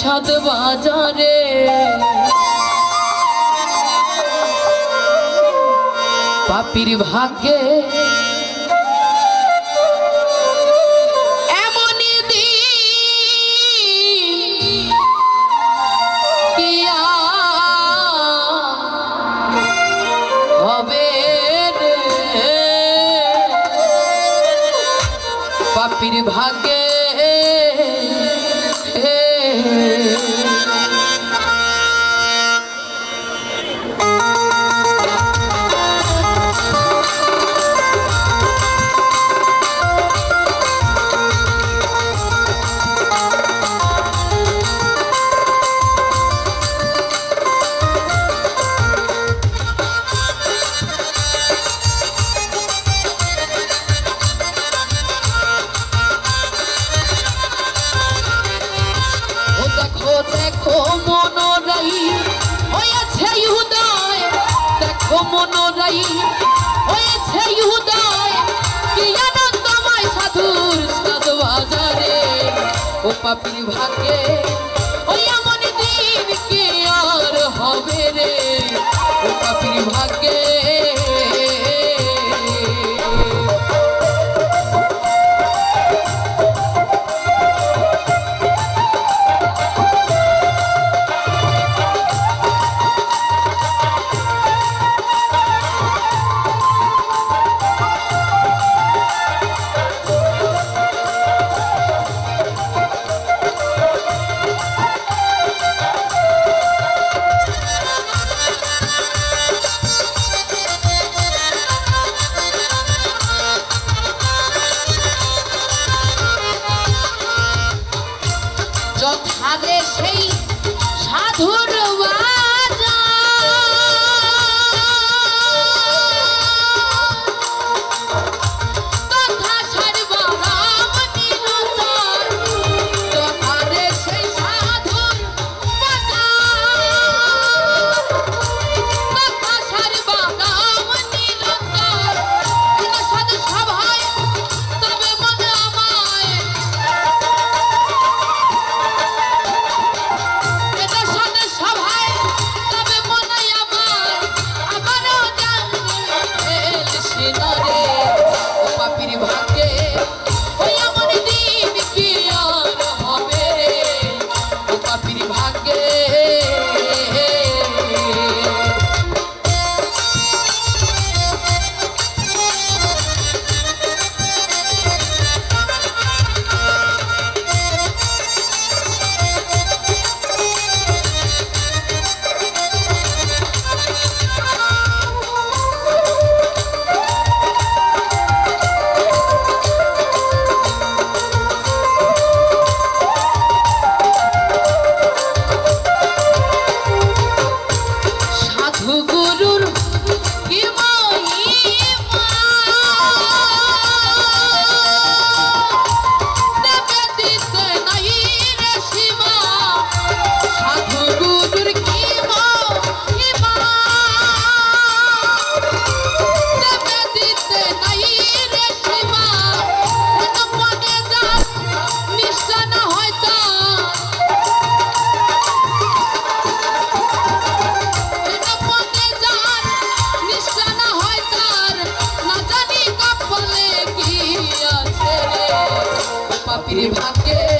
সাত বাজারে। পাপির ভাগ্যে পাপির ভাগ্যে ঠাই হয়েছে ইহুদায়। ও পাপির ভাগ্যে piribate